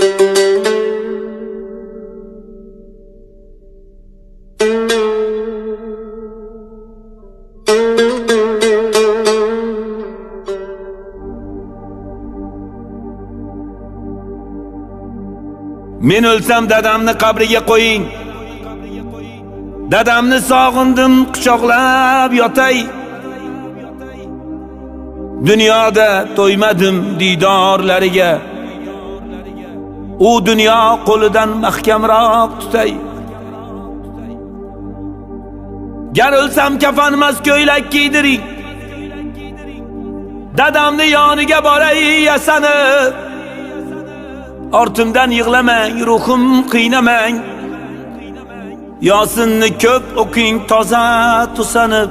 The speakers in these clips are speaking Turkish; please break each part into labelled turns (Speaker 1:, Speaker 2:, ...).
Speaker 1: Men o'lsam dadamni qabriga qo'ying. Dadamni sog'indim, quchoqlab yotay. Dunyoda to'ymadim didorlariga. U dunyo qo'lidan mahkamroq tutay. Gar o'lsam kafanmas ko'ylak kiydiring. Dadamni yoniga boray yasanib. Ortimdan yig'lamang, ruhim qiynamang. Yosinni ko'p o'qing toza tusanib.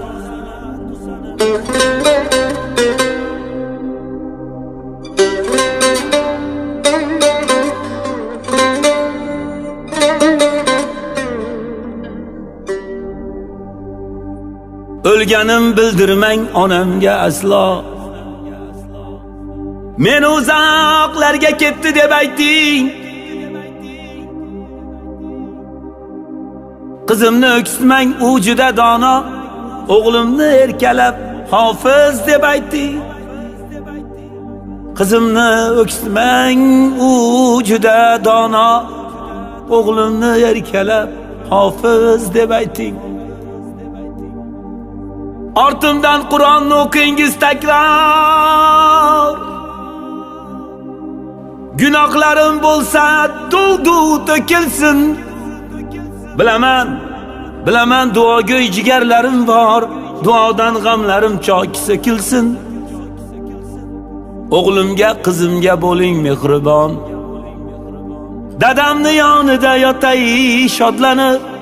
Speaker 1: O'lganim bildirmang onamga aslo. Men uzoqlarga ketdi deb ayting. Qizimni o'ksitmang, u juda dono. O'g'limni erkalab hofiz deb ayting. Qizimni o'ksitmang, u juda dono. O'g'limni erkalab hofiz deb ayting. Ortimdan Qur'onni o'qingiz takror. Gunohlarim bo'lsa duldu to'kilsin. Bilaman, bilaman duogo'y jigarlarim bor. Duodan g'amlarim choki so'kilsin. O'g'limga, qizimga bo'ling mehribon. Dadamni yonida yotay shodlanib.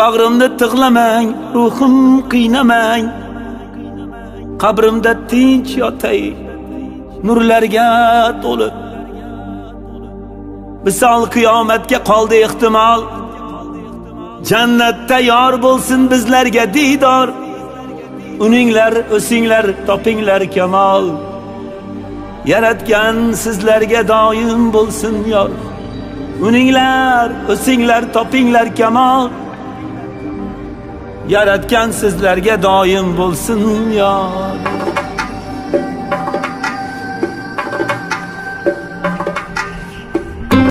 Speaker 1: Bag'rimni tig'lamang, ruhim qiynamang. Qabrimda tinch yotay. nurlarga to'lib misol qiyomatga qoldi ehtimol jannatda yor bo'lsin bizlarga didor uninglar o'singlar topinglar kamol yaratgan sizlarga doim bo'lsin yor uninglar o'singlar topinglar kamol yaratgan sizlarga doim bo'lsin yor